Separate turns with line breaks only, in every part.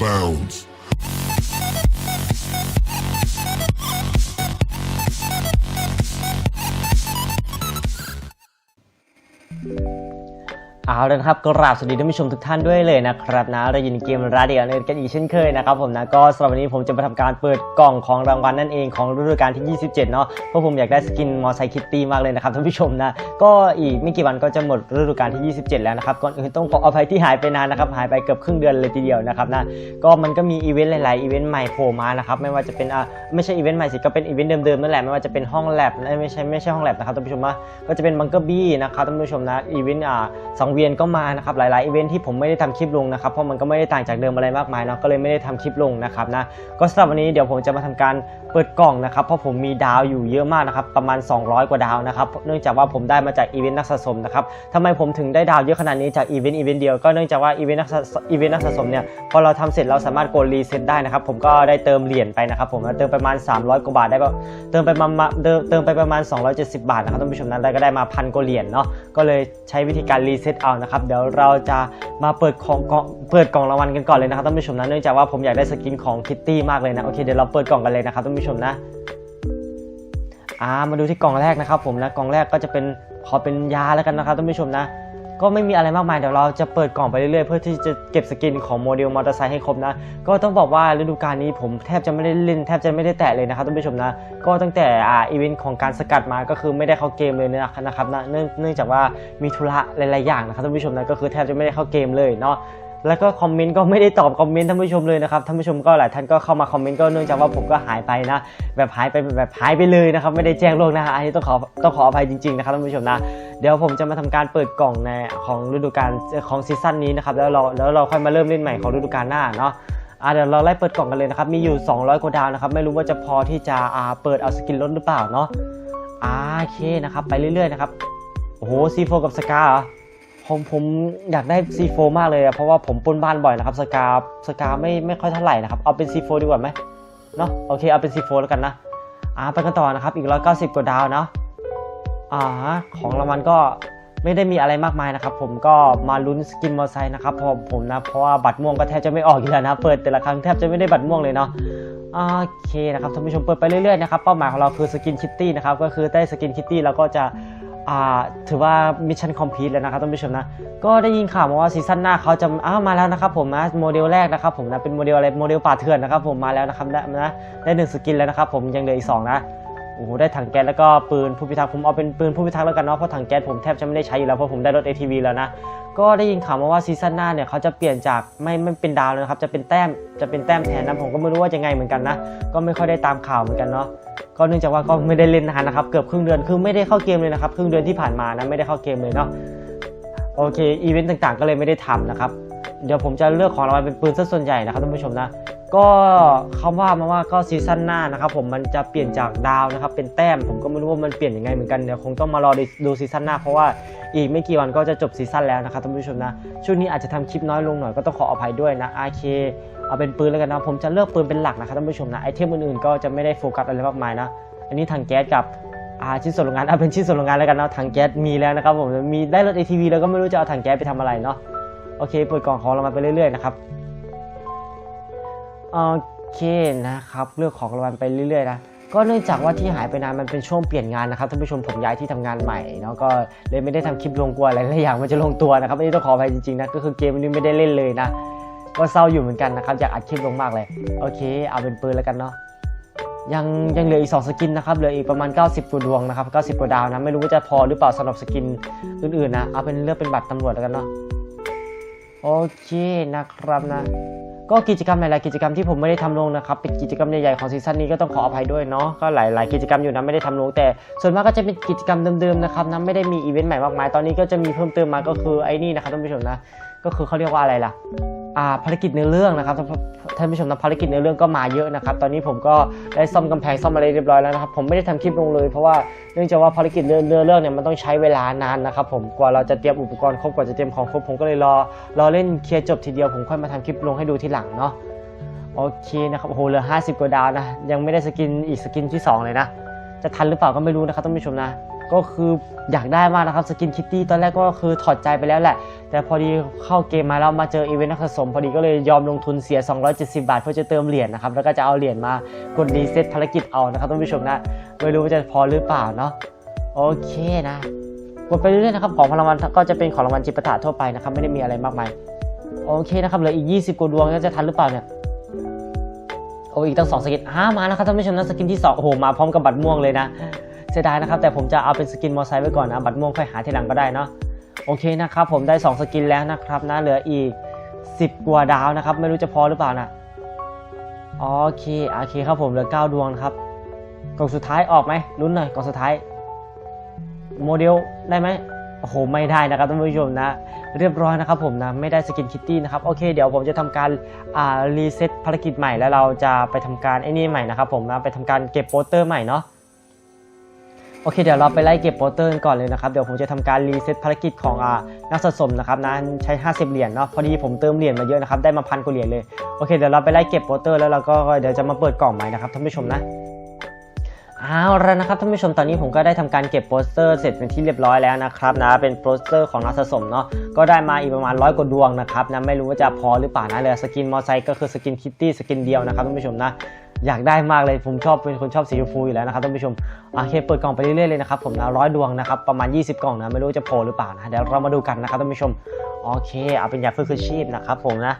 bounds.
เอาเลยนะครับกราบสวัสดีท่านผู้ชมทุกท่านด้วยเลยนะครับนะเรายินเกมราเดียนกันอีกเช่นเคยนะครับผมนะก็สำหรับวันนี้ผมจะมาทำการเปิดกล่องของรางวัลนั่นเองของฤดูกาลที่ 27 เนาะเพราะผมอยากได้สกินมอไซคิตตี้มากเลยนะครับท่านผู้ชมนะก็อีกไม่กี่วันก็จะหมดฤดูกาลที่ 27 แล้วนะครับก่อนอื่นต้องขออภัยที่หายไปนานนะครับหายไปเกือบครึ่งเดือนเลยทีเดียวนะครับนะก็มันก็มีอีเวนต์หลายๆอีเวนต์ใหม่โผล่มานะครับไม่ว่าจะเป็นอ่าไม่ใช่อีเวนต์ใหม่สิก็เป็นอีเวนต์เดิมๆนั่นแหละไม่ว่าจะเป็นห้องแลบไม่ใช่ไม่ใช่ห้องแลบนะครับท่านผู้ชมนะก็จะเป็นบังเกอร์บี้นะครับท่านผู้ชมนะอีเวนต์อ่าสังเวยนก็มานะครับหลายๆอีเวนท์ที่ผมไม่ได้ทำคลิปลงนะครับเพราะมันก็ไม่ได้ต่างจากเดิมอะไรมากมายเนาะก็เลยไม่ได้ทำคลิปลงนะครับนะก็สำหรับวันนี้เดี๋ยวผมจะมาทำการ เปิดกล่องนะครับเพราะผมมีดาวอยู่เยอะมากนะครับประมาณ 200 กว่าดาวนะครับเนื่องจากว่าผมได้มาจากอีเวนต์นักสะสมนะครับทำไมผมถึงได้ดาวเยอะขนาดนี้จากอีเวนต์อีเวนต์เดียวก็เนื่องจากว่าอีเวนต์นักสะอีเวนต์นักสะสมเนี่ยพอเราทำเสร็จเราสามารถกดรีเซ็ตได้นะครับผมก็ได้เติมเหรียญไปนะครับผมเติมไปประมาณ 300 กว่าบาทได้ปะเติมไปประมาณเติมเติมไปประมาณ 270 บาทนะครับท่านผู้ชมนั้นได้ก็ได้มาพันกว่าเหรียญเนาะก็เลยใช้วิธีการรีเซ็ตเอานะครับเดี๋ยวเราจะมาเปิดของกล่องเปิดกล่องรางวัลกันก่อนเลยนะครับท่านผู้ชมนะเนื่องจากว่าผมอยากได้สกินของคิตตี้มากเลยนะโอเคเดี๋ยวเราเปิดกล่องกันเลยนะครับท่านผู้ชมนะอ่ามาดูที่กล่องแรกนะครับผมนะกล่องแรกก็จะเป็นขอเป็นยาแล้วกันนะครับท่านผู้ชมนะ ก็ไม่มีอะไรมากมายเดี๋ยวเราจะเปิดกล่องไปเรื่อยๆเพื่อที่จะเก็บสกินของโมเดลมอเตอร์ไซค์ให้ครบนะก็ต้องบอกว่าฤดูกาลนี้ผมแทบจะไม่ได้เล่นแทบจะไม่ได้แตะเลยนะครับท่านผู้ชมนะ ก็ตั้งแต่อ่าอีเวนต์ของการสกัดมาก็คือไม่ได้เข้าเกมเลยนะครับนะเนื่องจากว่ามีธุระหลายๆอย่างนะครับท่านผู้ชมนะก็คือแทบจะไม่ได้เข้าเกมเลยเนาะ แล้วก็คอมเมนต์ก็ไม่ได้ตอบคอมเมนต์ท่านผู้ชมเลยนะครับท่านผู้ชมก็หลายท่านก็เข้ามาคอมเมนต์ก็เนื่องจากว่าผมก็หายไปนะ แบบหายไปแบบหายไปเลยนะครับไม่ได้แจ้งล่วงหน้าอันนี้ต้องขอต้องขออภัยจริงๆนะครับท่านผู้ชมนะเดี๋ยวผมจะมาทำการเปิดกล่องในของฤดูกาลของซีซั่นนี้นะครับแล้วเราแล้วเราค่อยมาเริ่มเล่นใหม่ของฤดูกาลหน้าเนาะอะเดี๋ยวเราไล่เปิดกล่องกันเลยนะครับมีอยู่ 200กว่าดาวนะครับไม่รู้ว่าจะพอที่จะอ่าเปิดเอาสกินลดหรือเปล่าเนาะอ่าโอเคนะครับไปเรื่อยๆนะครับโอ้โหซีโฟกับสกาเหรอ ผมผมอยากได้ C4 มากเลยอะเพราะว่าผมปนบ้านบ่อยนะครับสกาสกาไม่ไม่ค่อยเท่าไหร่นะครับเอาเป็น C4 ดีกว่าไหมเนาะโอเคเอาเป็น C4 แล้วกันนะอ่าไปกันต่อนะครับอีก190กว่าดาวเนาะอ่าของรางวัลก็ไม่ได้มีอะไรมากมายนะครับ ผมก็มาลุ้นสกินมอเตอร์ไซค์นะครับเพราะผมนะเพราะว่าบัตรม่วงก็แทบจะไม่ออกอยู่แล้วนะเปิดแต่ละครั้งแทบจะไม่ได้บัตรม่วงเลยเนาะโอเคนะครับท่านผู้ชมเปิดไปเรื่อยๆนะครับเป้าหมายของเราคือสกินคิตตี้นะครับก็คือได้สกินคิตตี้เราก็จะ ถือว่ามิชชั่นคอมพลีทแล้วนะครับท่านผู้ชมนะ ก็ได้ยินข่าวมาว่าซีซั่นหน้าเขาจะอ้าวมาแล้วนะครับผมนะโมเดลแรกนะครับผมนะเป็นโมเดลอะไรโมเดลป่าเถื่อนนะครับผมมาแล้วนะครับได้นะได้หนึ่งสกินแล้วนะครับผมยังเหลืออีกสองนะ โอ้โหได้ถังแก๊สแล้วก็ปืนผู้พิทักษ์ผมเอาเป็นปืนผู้พิทักษ์แล้วกันเนาะเพราะถังแก๊สผมแทบจะไม่ได้ใช้อยู่แล้วเพราะผมได้รถ ATV แล้วนะก็ได้ยินข่าวมาว่าซีซั่นหน้าเนี่ยเขาจะเปลี่ยนจากไม่ไม่เป็นดาวเลยนะครับจะเป็นแต้มจะเป็นแต้มแทนนะผมก็ไม่รู้ว่าจะไงเหมือนกันนะก็ไม่ค่อยได้ตามข่าวเหมือนกันเนาะก็เนื่องจากว่าก็ไม่ได้เล่นนานนะครับเกือบครึ่งเดือนคือไม่ได้เข้าเกมเลยนะครับครึ่งเดือนที่ผ่านมานะไม่ได้เข้าเกมเลยเนาะโอเคอีเวนต์ต่างๆ ก็เลยไม่ได้ทำนะครับเดี๋ยวผมจะเลือกของรางวัลเป็นปืนซะส่วนใหญ่นะครับท่านผู้ชมนะ ก็เขาว่ามาว่าก็ซีซั่นหน้านะครับผมมันจะเปลี่ยนจากดาวนะครับเป็นแต้มผมก็ไม่รู้ว่ามันเปลี่ยนยังไงเหมือนกันเดี๋ยวคงต้องมารอดูซีซั่นหน้าเพราะว่าอีกไม่กี่วันก็จะจบซีซั่นแล้วนะครับท่านผู้ชมนะช่วงนี้อาจจะทำคลิปน้อยลงหน่อยก็ต้องขออภัยด้วยนะโอเคเอาเป็นปืนแล้วกันนะผมจะเลือกปืนเป็นหลักนะครับท่านผู้ชมนะไอเทมอื่นๆก็จะไม่ได้โฟกัสอะไรมากมายนะอันนี้ถังแก๊สกับอาชิ้นส่วนโรงงานเอาเป็นชิ้นส่วนโรงงานแล้วกันเนาะถังแก๊สมีแล้วนะครับผมมีได้รถ ATV แล้วก็ไม่รู้จะเอาถังแก๊สไปทำอะไรเนาะโอเคเปิดกล่องของเรามาไปเรื่อยๆนะครับ โอเคนะครับเลือกของรางวัลไปเรื่อยๆนะก็เนื่องจากว่าที่หายไปนานมันเป็นช่วงเปลี่ยนงานนะครับท่านผู้ชมผมย้ายที่ทำงานใหม่เนาะก็เลยไม่ได้ทำคลิปลงกลัวอะไรหลายอย่างมันจะลงตัวนะครับอันนี้ต้องขออภัยจริงๆนะก็คือเกมนี้ไม่ได้เล่นเลยนะก็เศร้าอยู่เหมือนกันนะครับอยากอัดคลิปลงมากเลยโอเค เอาเป็นปืนแล้วกันเนาะยังยังเหลืออีก 2 สกินนะครับเหลืออีกประมาณ 90กว่าดวงนะครับ 90กว่าดาวนะไม่รู้ว่าจะพอหรือเปล่าสำหรับสกินอื่นๆนะเอาเป็นเลือกเป็นบัตรตำรวจแล้วกันเนาะโอเคนะครับนะ ก็กิจกรรมหลายๆกิจกรรมที่ผมไม่ได้ทำลงนะครับเป็นกิจกรรมใหญ่ๆของซีซั่นนี้ก็ต้องขออภัยด้วยเนาะก็หลายๆกิจกรรมอยู่นะไม่ได้ทำลงแต่ ส่วนมากก็จะเป็นกิจกรรมเดิมๆนะครับนะไม่ได้มีอีเวนต์ใหม่มากมายตอนนี้ก็จะมีเพิ่มเติมมาก็คือไอ้นี่นะครับท่านผู้ชมนะก็คือเขาเรียกว่าอะไรล่ะ ภารกิจเนื้อเรื่องนะครับท่านผู้ชมนะภารกิจเนื้อเรื่องก็มาเยอะนะครับ ตอนนี้ผมก็ได้ซ่อมกำแพงซ่อมอะไรเรียบร้อยแล้วนะครับผมไม่ได้ทำคลิปลงเลยเพราะว่าเนื่องจากว่าภารกิจเนื้อเนื้อเรื่องเนี่ยมันต้องใช้เวลานานนะครับผมกว่าเราจะเตรียมอุปกรณ์ครบกว่าจะเตรียมของครบผมก็เลยรอรอเล่นเคลียร์จบทีเดียวผมค่อยมาทำคลิปลงให้ดูทีหลังเนาะโอเคนะครับโอ้โหเหลือ 50 กว่าดาวนะยังไม่ได้สกินอีกสกินที่สองเลยนะ จะทันหรือเปล่าก็ไม่รู้นะครับท่านผู้ชมนะ ก็คืออยากได้มากนะครับสกินคิตตี้ตอนแรกก็คือถอดใจไปแล้วแหละ แต่พอดีเข้าเกมมาแล้วมาเจออีเวนต์นักสะสม พอดีก็เลยยอมลงทุนเสีย 270 บาท เพื่อจะเติมเหรียญนะครับ แล้วก็จะเอาเหรียญมากดรีเซ็ตภารกิจเอานะครับท่านผู้ชมนะ ไม่รู้ว่าจะพอหรือเปล่าเนาะโอเคนะกดไปเรื่อยๆนะครับของรางวัลก็จะเป็นของรางวัลจิปาถะทั่วไปนะครับไม่ได้มีอะไรมากมายโอเคนะครับเหลืออีก 20กว่าดวงก็จะทันหรือเปล่าเนี่ย โอ้อีกตั้งสองสกินอ้ามาแล้วครับท่านผู้ชมนะสกินที่สองโอ้โหมาพร้อมกับบัตรม่วงเลยนะเสียดายนะครับแต่ผมจะเอาเป็นสกินมอไซค์ไว้ก่อนนะบัตรม่วงค่อยหาทีหลังก็ได้เนาะโอเคนะครับผมได้ 2 สกินแล้วนะครับนะเหลืออีก 10 กว่าดาวนะครับ ไม่รู้จะพอหรือเปล่านะโอเคโอเคครับผมเหลือ 9 ดวงครับกล่องสุดท้ายออกไหมลุ้นหน่อยกล่องสุดท้ายโมเดลได้ไหม โอ้โหไม่ได้นะครับท่านผู้ชมนะ เรียบร้อยนะครับผมนะไม่ได้สกินคิตตี้นะครับโอเคเดี๋ยวผมจะทำการอ่ารีเซ็ตภารกิจใหม่แล้วเราจะไปทำการไอ้นี่ใหม่นะครับผมนะไปทำการเก็บโปสเตอร์ใหม่เนาะโอเคเดี๋ยวเราไปไล่เก็บโปสเตอร์ก่อนเลยนะครับเดี๋ยวผมจะทำการรีเซ็ตภารกิจของอ่านักสะสมนะครับนะใช้ 50 เหรียญเนาะพอดีผมเติมเหรียญมาเยอะนะครับได้มาพันกว่าเหรียญเลยโอเคเดี๋ยวเราไปไล่เก็บโปสเตอร์แล้วเราก็เดี๋ยวจะมาเปิดกล่องใหม่นะครับท่านผู้ชมนะ เอาละนะครับท่านผู้ชมตอนนี้ผมก็ได้ทำการเก็บโปสเตอร์เสร็จเป็นที่เรียบร้อยแล้วนะครับนะเป็นโปสเตอร์ของนักสะสมเนาะก็ได้มาอีกประมาณร้อยกว่าดวงนะครับนะไม่รู้ว่าจะพอหรือเปล่านะเลือสกินมอไซค์ก็คือสกินคิตตี้สกินเดียวนะครับท่านผู้ชมนะอยากได้มากเลยผมชอบเป็นคนชอบสีชมพูอยู่แล้วนะครับท่านผู้ชมโอเคเปิดกล่องไปเรื่อยๆเลยนะครับผมนะร้อยดวงนะครับประมาณ 20 กล่องนะไม่รู้จะพอหรือเปล่านะเดี๋ยวเรามาดูกันนะครับท่านผู้ชมโอเคเอาเป็นยาฟื้นคืนชีพนะครับผมนะ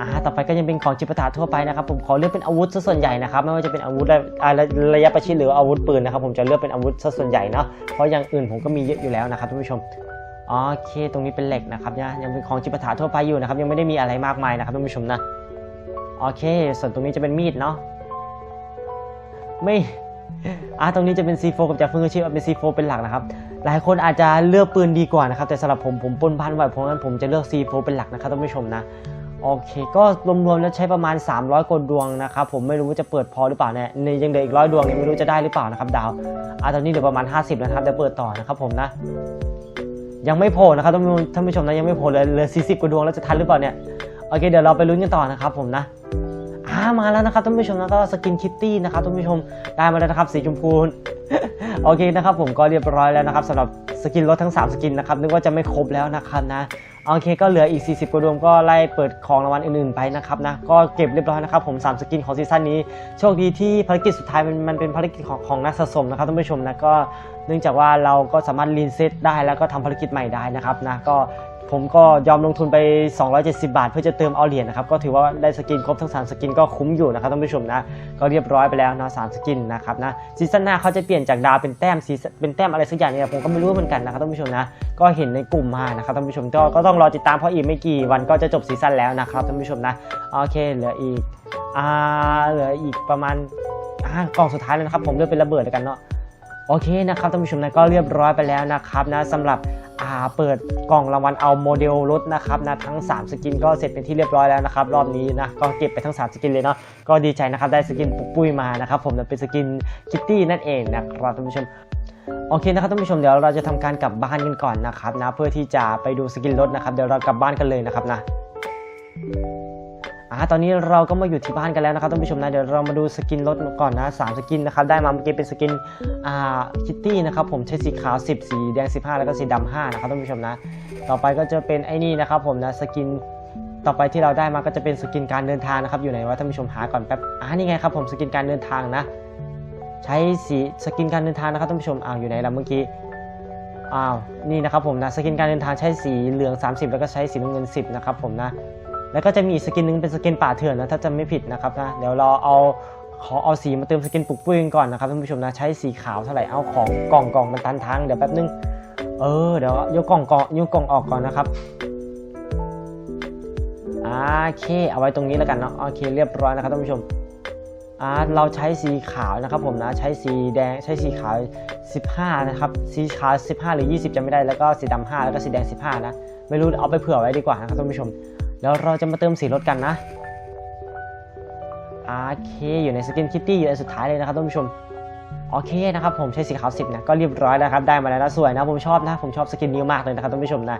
อ่าต่อไปก็ยังเป็นของจิปาถะทั่วไปนะครับผมขอเลือกเป็นอาวุธซะส่วนใหญ่นะครับไม่ว่าจะเป็นอาวุธระะระยะประชิดหรืออาวุธปืนนะครับผมจะเลือกเป็นอาวุธซะส่วนใหญ่เนาะเพราะอย่างอื่นผมก็มีเยอะอยู่แล้วนะครับท่านผู้ชมโอเคตรงนี้เป็นเหล็กนะครับเนี่ยยังเป็นของจิปาถะทั่วไปอยู่นะครับยังไม่ได้มีอะไรมากมายนะครับท่านผู้ชมนะโอเค ส่วนตรงนี้จะเป็นมีดเนาะไม่อ่าตรงนี้จะเป็น C4 กับจากฟื้นชีพเอาเป็น C4 เป็นหลักนะครับ หลายคนอาจจะเลือกปืนดีกว่านะครับ แต่สำหรับผมผมปนพันไหวเพราะงั้นผมจะเลือก C4 เป็นหลักนะครับท่านผู้ชมนะ โอเค ก็รวมๆแล้วใช้ประมาณ 300กว่าดวงนะครับผมไม่รู้ว่าจะเปิดพอหรือเปล่าเนี่ยในยังเหลืออีกร้อยดวงเนี่ยไม่รู้จะได้หรือเปล่านะครับดาวอะตอนนี้เหลือประมาณ 50นะครับเดี๋ยวเปิดต่อนะครับผมนะ ยังไม่โผล่นะครับท่านผู้ท่านผู้ชมนะยังไม่โผล่เลยเหลือ40กว่าดวงแล้วจะทันหรือเปล่าเนี่ยโอเคเดี๋ยวเราไปลุ้นกันต่อนะครับผมนะ อ่ามาแล้วนะครับท่านผู้ชมแล้วก็สกินคิตตี้นะครับท่านผู้ชมได้มาแล้วนะครับสีชมพูโอเคนะครับผมก็เรียบร้อยแล้วนะครับสำหรับสกินรถทั้ง 3 สกินนะครับนึกว่าจะไม่ครบแล้วนะครับนะโอเคก็เหลืออีก 40กว่าดวงก็ไล่เปิดของรางวัลอื่นๆไปนะครับนะก็เก็บเรียบร้อยนะครับผม3สกินของซีซั่นนี้ โชคดีที่ภารกิจสุดท้ายมันมันเป็นภารกิจของของนักสะสมนะครับท่านผู้ชมนะก็เนื่องจากว่าเราก็สามารถรีเซ็ตได้แล้วก็ทำภารกิจใหม่ได้นะครับนะก็ ผมก็ยอมลงทุนไป 270 บาท เพื่อจะเติมเอาเหรียญนะครับ ก็ถือว่าได้สกินครบทั้ง 3 สกินก็คุ้มอยู่นะครับท่านผู้ชมนะ ก็เรียบร้อยไปแล้วนะสามสกินนะครับนะซีซั่นหน้าเขาจะเปลี่ยนจากดาวเป็นแต้มซีเป็นแต้มอะไรสักอย่างเนี่ยผมก็ไม่รู้เหมือนกันนะครับท่านผู้ชมนะ ก็เห็นในกลุ่มมานะครับท่านผู้ชมก็ก็ต้องรอติดตามเพราะอีกไม่กี่วันก็จะจบซีซั่นแล้วนะครับท่านผู้ชมนะโอเคเหลืออีกอ่าเหลืออีกประมาณอ่ากล่องสุดท้ายแล้วนะครับผมเลือกเป็นระเบิดแล้วกันเนาะโอเคนะครับท่านผู้ชมนะก็เรียบร้อยไปแล้วนะครับนะสำหรับ เปิดกล่องรางวัลเอาโมเดลรถนะครับนะทั้ง 3 สกินก็เสร็จเป็นที่เรียบร้อยแล้วนะครับรอบนี้นะก็เก็บไปทั้ง 3 สกินเลยเนาะก็ดีใจนะครับได้สกินปุกปุ้ยมานะครับผมเป็นสกินคิตตี้นั่นเองนะครับท่านผู้ชมโอเคนะครับท่านผู้ชมเดี๋ยวเราจะทำการกลับบ้านกันก่อนนะครับนะเพื่อที่จะไปดูสกินรถนะครับเดี๋ยวเรากลับบ้านกันเลยนะครับนะ อ่าตอนนี้เราก็มาอยู่ที่บ้านกันแล้วนะครับท่านผู้ชมนะเดี๋ยวเรามาดูสกินรถก่อนนะสามสกินนะครับได้มาเมื่อกี้เป็นสกินอ่าคิตตี้นะครับผมใช้สีขาว 10 สีแดง 15 แล้วก็สีดำ5นะครับท่านผู้ชมนะ ต่อไปก็จะเป็นไอ้นี่นะครับผมนะสกินต่อไปที่เราได้มาก็จะเป็นสกินการเดินทางนะครับอยู่ไหนวะท่านผู้ชมหาก่อนแป๊บอ่านี่ไงครับผมสกินการเดินทางนะ ใช้สีสกินการเดินทางนะครับท่านผู้ชมอ้าวอยู่ไหนล่ะเมื่อกี้อ้าวนี่นะครับผมนะสกินการเดินทางใช้สีเหลือง 30 แล้วก็ใช้สีน้ำเงิน 10 นะครับผมนะ แล้วก็จะมีสกินหนึงเป็นสกินป่าเถื่อนนะถ้าจะไม่ผิดนะครับนะเดี๋ยวเราเอาขอเอาสีมาเติมสกินปุกปุ้ยกันก่อนนะครับท่านผู้ชมนะใช้สีขาวเท่าไหร่เอาของกล่องกล่องมันตันทางเดี๋ยวแป๊บนึงเออเดี๋ยวยกกล่องกล่องยกกล่องออกก่อนนะครับโอเคเอาไว้ตรงนี้แล้วกันเนาะโอเคเรียบร้อยนะครับท่านผู้ชมอ่าเราใช้สีขาวนะครับผมนะใช้สีแดงใช้สีขาว 15 นะครับสีขาว 15 หรือ 20จะไม่ได้แล้วก็สีดำ5แล้วก็สีแดง 15 นะไม่รู้เอาไปเผื่อไว้ดีกว่านะครับท่านผู้ชม แล้วเราจะมาเติมสีรถกันนะโอเคอยู่ในสกินคิตตี้อยู่ในสุดท้ายเลยนะครับท่านผู้ชมโอเคนะครับผมใช้สีขาว10นะก็เรียบร้อยแล้วครับได้มาแล้วนะสวยนะผมชอบนะผมชอบสกินนี้มากเลยนะครับท่านผู้ชมนะ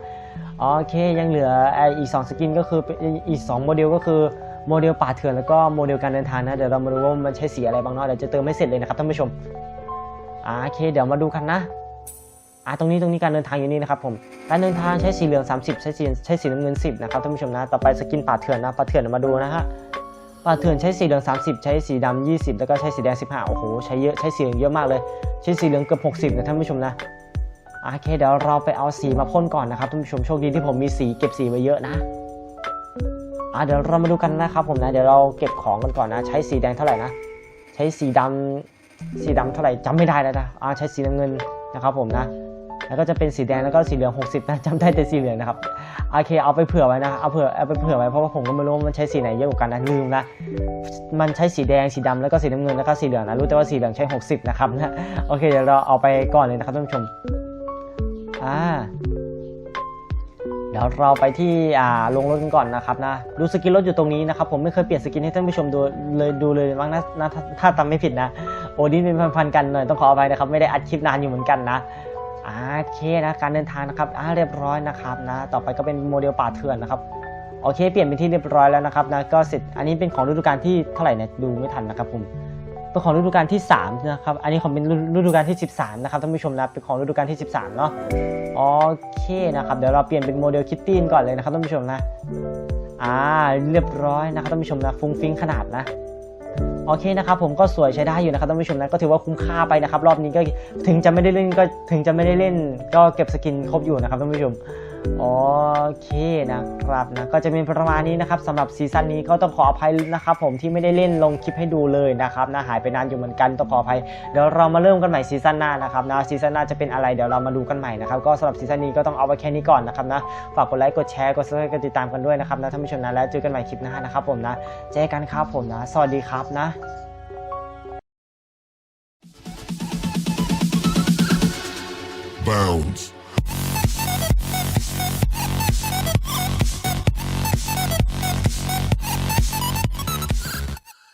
โอเคยังเหลือไอ้อีก 2 สกินก็คืออีก 2 โมเดลก็คือโมเดลป่าเถื่อนแล้วก็โมเดลการเดินทางนะเดี๋ยวเรามาดูว่ามันใช้สีอะไรบ้างเนาะเดี๋ยวจะเติมให้เสร็จเลยนะครับท่านผู้ชมโอเคเดี๋ยวมาดูกันนะ อ่าตรงนี้ตรงนี้การเดินทางอยู่นี่นะครับผมการเดินทางใช้สีเหลือง 30 ใช้สีใช้สีน้ำเงิน 10 นะครับท่านผู้ชมนะ ต่อไปสกินป่าเถื่อนนะป่าเถื่อนมาดูนะฮะป่าเถื่อนใช้สีเหลือง 30 ใช้สีดำ20 แล้วก็ใช้สีแดง 15 โอ้โห ใช้เยอะ ใช้สีเหลืองเยอะมากเลย ใช้สีเหลืองเกือบ 60 นะท่านผู้ชมนะ โอเค เดี๋ยวเราไปเอาสีมาพ่นก่อนนะครับท่านผู้ชม โชคดีที่ผมมีสีเก็บสีไว้เยอะนะอ่าเดี๋ยวเรามาดูกันนะครับผมนะ เดี๋ยวเราเก็บของกันก่อนนะ ใช้สีแดงเท่าไหร่นะ ใช้สีดำสีดำเท่าไหร่จำไม่ได้แล้วนะอ่าใช้สีน้ำเงินนะครับผมนะ แล้วก็จะเป็นสีแดงแล้วก็สีเหลือง 60นะจำได้แต่สีเหลืองนะครับโอเคเอาไปเผื่อไว้นะเอาเผื่อเอาไปเผื่อไว้เพราะว่าผมก็ไม่รู้ว่ามันใช้สีไหนเยอะกว่ากันนะลืมนะมันใช้สีแดงสีดำแล้วก็สีน้ำเงินแล้วก็สีเหลืองนะรู้แต่ว่าสีเหลืองใช้ 60นะครับนะโอเคเดี๋ยวเราเอาไปก่อนเลยนะครับท่านผู้ชมอ่าเดี๋ยวเราไปที่อ่าลงรถกันก่อนนะครับนะดูสกินรถอยู่ตรงนี้นะครับผมไม่เคยเปลี่ยนสกินให้ท่านผู้ชมดูเลยดูเลยมั้งนะนะถ้าจำไม่ผิดนะโอ้นี่เป็นพันๆกันหน่อยต้องขออภัยนะครับไม่ได้อัดคลิปนานอยู่เหมือนกันนะ อ่าโอเคนะการเดินทางนะครับอ่าเรียบร้อยนะครับนะต่อไปก็เป็นโมเดลป่าเถื่อนนะครับโอเค เปลี่ยนเป็นที่เรียบร้อยแล้วนะครับนะก็เสร็จอันนี้เป็นของฤดูกาลที่เท่าไหร่เนี่ยดูไม่ทันนะครับผมเป็นของฤดูกาลที่3นะครับอันนี้ของเป็นฤดูกาลที่ 13นะครับท่านผู้ชมนะเป็นของฤดูกาลที่ 13เนาะโอเคนะครับเดี๋ยวเราเปลี่ยนเป็นโมเดลคิตตี้ก่อนเลยนะครับท่านผู้ชมนะอ่าเรียบร้อยนะครับท่านผู้ชมนะฟุ้งฟิ้งขนาดนะ โอเคนะครับผมก็สวยใช้ได้อยู่นะครับท่านผู้ชมนะก็ถือว่าคุ้มค่าไปนะครับรอบนี้ก็ถึงจะไม่ได้เล่นก็ถึงจะไม่ได้เล่นก็เก็บสกินครบอยู่นะครับท่านผู้ชม โอเคนะครับนะก็จะเป็นประมาณนี้นะครับสำหรับซีซั่นนี้ก็ต้องขออภัยนะครับ ผมที่ไม่ได้เล่นลงคลิปให้ดูเลยนะครับนะหายไปนานอยู่เหมือนกันต้องขออภัยเดี๋ยวเรามาเริ่มกันใหม่ซีซั่นหน้านะครับนะซีซั่นหน้าจะเป็นอะไรเดี๋ยวเรามาดูกันใหม่นะครับก็สำหรับซีซั่นนี้ก็ต้องเอาไว้แค่นี้ก่อนนะครับนะฝากกดไลค์กดแชร์กดซับสไครต์กดติดตามกันด้วยนะครับนะท่านผู้ชมนะแล้วเจอกันใหม่คลิปหน้านะครับผมนะเจอกันครับผมนะสวัสดีครับนะ
Bounds.